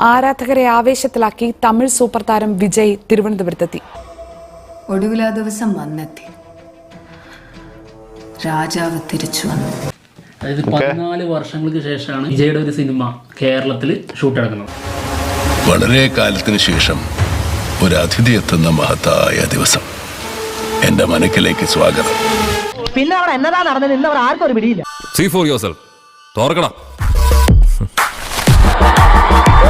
ആരാധകരെ ആവേശത്തിലാക്കി തമിഴ് സൂപ്പർ താരം വിജയ് തിരുവനന്തപുരത്തെത്തി. ഒടുവിൽ ആ ദിവസം വന്നെത്തി. രാജാവ് തിരിച്ചു വന്നു. അതായത് പതിനാല് വർഷങ്ങൾക്ക് ശേഷമാണ് വിജയുടെ ഒരു സിനിമ കേരളത്തിൽ ഷൂട്ട് നടക്കുന്നത്. വളരെ കാലത്തിന് ശേഷം ഒരു അതിഥി എത്തുന്ന മഹത്തായ ദിവസം. എന്റെ മനക്കിലേക്ക് സ്വാഗതം. പിന്നെ അവിടെ എന്നതാ നടന്നത്? ഇന്ന് അവർ ആർക്കും ഒരു പിടിയില്ല. See for yourself തോർക്കണം.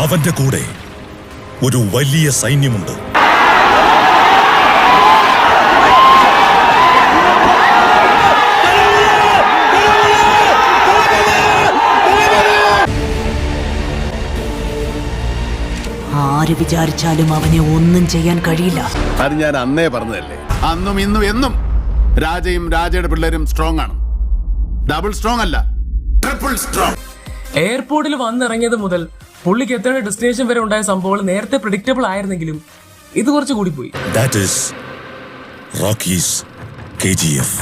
അവന്റെ കൂടെ ഒരു വലിയ സൈന്യമുണ്ട്. ആര് വിചാരിച്ചാലും അവനെ ഒന്നും ചെയ്യാൻ കഴിയില്ല. അത് ഞാൻ അന്നേ പറഞ്ഞതല്ലേ? അന്നും ഇന്നും എന്നും രാജയും രാജയുടെ പിള്ളേരും സ്ട്രോങ് ആണ്. ഡബിൾ സ്ട്രോങ് അല്ല ട്രിപ്പിൾ സ്ട്രോങ് എയർപോർട്ടിൽ വന്നിറങ്ങിയത് മുതൽ പുള്ളിക്ക് എത്തേണ്ട ഡെസ്റ്റിനേഷൻ വരെ ഉണ്ടായ സംഭവങ്ങൾ നേരത്തെ പ്രിഡിക്റ്റബിൾ ആയിരുന്നെങ്കിലും ഇത് കുറച്ച് പോയി that is Rocky's K G F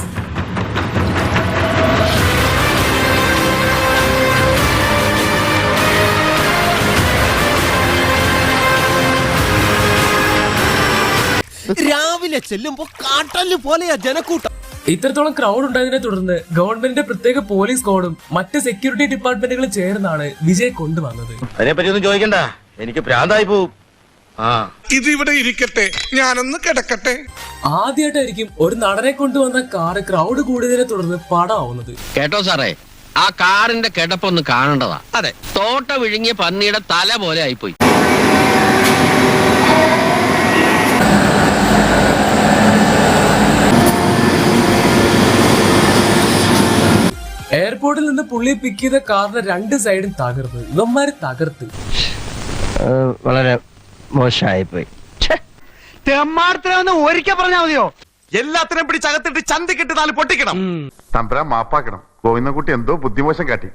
രാവിലെ ചെല്ലുമ്പോ കാട്ടൽ പോലെയാ ജനക്കൂട്ടം. ഇത്രത്തോളം ക്രൗഡ് ഉണ്ടായതിനെ തുടർന്ന് ഗവൺമെന്റിന്റെ പ്രത്യേക പോലീസ് കോഡും മറ്റ് സെക്യൂരിറ്റി ഡിപ്പാർട്ട്മെന്റുകളും ചേർന്നാണ് വിജയ് കൊണ്ടുവന്നത്. അതിനെപ്പറ്റി ഒന്നും ചോദിക്കണ്ട. എനിക്ക് പ്രാന്തായി പോവും. ആ. ഇതിവിടെ ഇരിക്കട്ടെ. ഞാനൊന്ന് കിടക്കട്ടെ. ആദ്യമായിട്ടായിരിക്കും ഒരു നടനെ കൊണ്ടുവന്ന കാറ് ക്രൗഡ് കൂടിയതിനെ തുടർന്ന് പടമാവുന്നത് കേട്ടോ സാറേ ആ കാറിന്റെ കിടപ്പൊന്ന് കാണേണ്ടതാ. അതെ. തോട്ട വിഴുങ്ങിയ പന്നിയുടെ തല പോലെ ആയിപ്പോയി. എയർപോർട്ടിൽ നിന്ന് പുള്ളി പിക്ക് ചെയ്ത കാറിന്റെ രണ്ട് സൈഡും തകർന്ന് ഇവന്മാര് തകർത്ത്. വളരെ മോശമായിപ്പോയി. ഒരിക്കൽ പറഞ്ഞാൽ മതിയോ? എല്ലാത്തിനും പിടിച്ചകത്തിട്ട് ചന്തിക്കിട്ട് നാല് പൊട്ടിക്കണം. തമ്പുരാൻ മാപ്പാക്കണം. ഗോവിന്ദൻകുട്ടി എന്തോ ബുദ്ധിമോശം കാട്ടി.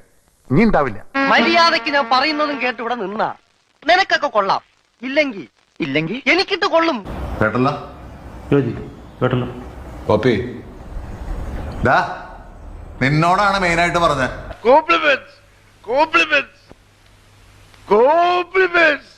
ഇനി ഉണ്ടാവില്ല. മര്യാദയ്ക്ക് ഞാൻ പറയുന്നതും കേട്ട് ഇവിടെ നിന്നാ. നിനക്കൊക്കെ കൊള്ളാം. ഇല്ലെങ്കിൽ ഇല്ലെങ്കിൽ? എനിക്കിട്ട് കൊള്ളും. കേട്ടല്ലോ. കോപ്പി. ദാ. നിന്നോടാണ് മെയിനായിട്ട് പറഞ്ഞത്. Compliments compliments compliments